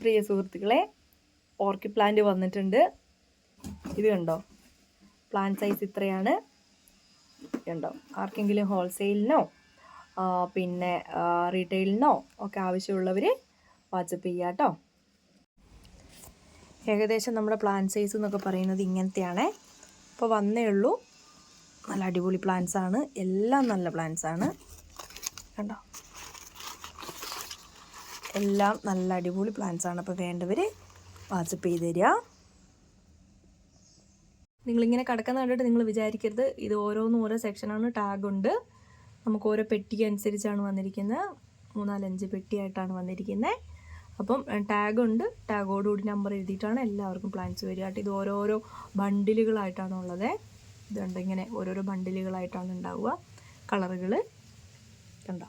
പ്രിയ സുഹൃത്തുക്കളെ orchid plant വന്നിട്ടുണ്ട്. ഇത് കണ്ടോ? പ്ലാന്റ് സൈസ് ഇത്രയാണ്. ഉണ്ടോ ആർക്കെങ്കിലും ഹോൾസെയിലിനോ പിന്നെ റീറ്റെയിലിനോ ഒക്കെ ആവശ്യമുള്ളവർ വാട്സപ്പ് ചെയ്യുക കേട്ടോ. ഏകദേശം നമ്മുടെ പ്ലാൻ സൈസ് എന്നൊക്കെ പറയുന്നത് ഇങ്ങനത്തെയാണ്. ഇപ്പോൾ വന്നേ ഉള്ളൂ. നല്ല അടിപൊളി പ്ലാന്റ്സാണ് എല്ലാം നല്ല പ്ലാന്റ്സാണ് കണ്ടോ? എല്ലാം നല്ല അടിപൊളി പ്ലാന്റ്സ് ആണ്. അപ്പോൾ വേണ്ടവർ വാട്സപ്പ് ചെയ്ത് തരിക നിങ്ങളിങ്ങനെ കിടക്കുന്ന കണ്ടിട്ട് നിങ്ങൾ വിചാരിക്കരുത്. ഇത് ഓരോന്നും ഓരോ സെക്ഷനാണ് ടാഗുണ്ട് നമുക്ക് ഓരോ പെട്ടിക്ക് അനുസരിച്ചാണ് വന്നിരിക്കുന്നത് മൂന്നാലഞ്ച് പെട്ടിയായിട്ടാണ് വന്നിരിക്കുന്നത് അപ്പം ടാഗുണ്ട് ടാഗോടുകൂടി നമ്പർ എഴുതിയിട്ടാണ് എല്ലാവർക്കും പ്ലാൻസ് വരിക. കേട്ടോ ഇത് ഓരോരോ ബണ്ടിലുകളായിട്ടാണ് ഉള്ളത്. ഇതുണ്ട് ഇങ്ങനെ ഓരോരോ ബണ്ടിലുകളായിട്ടാണ് ഉണ്ടാവുക. കളറുകൾ കണ്ടോ?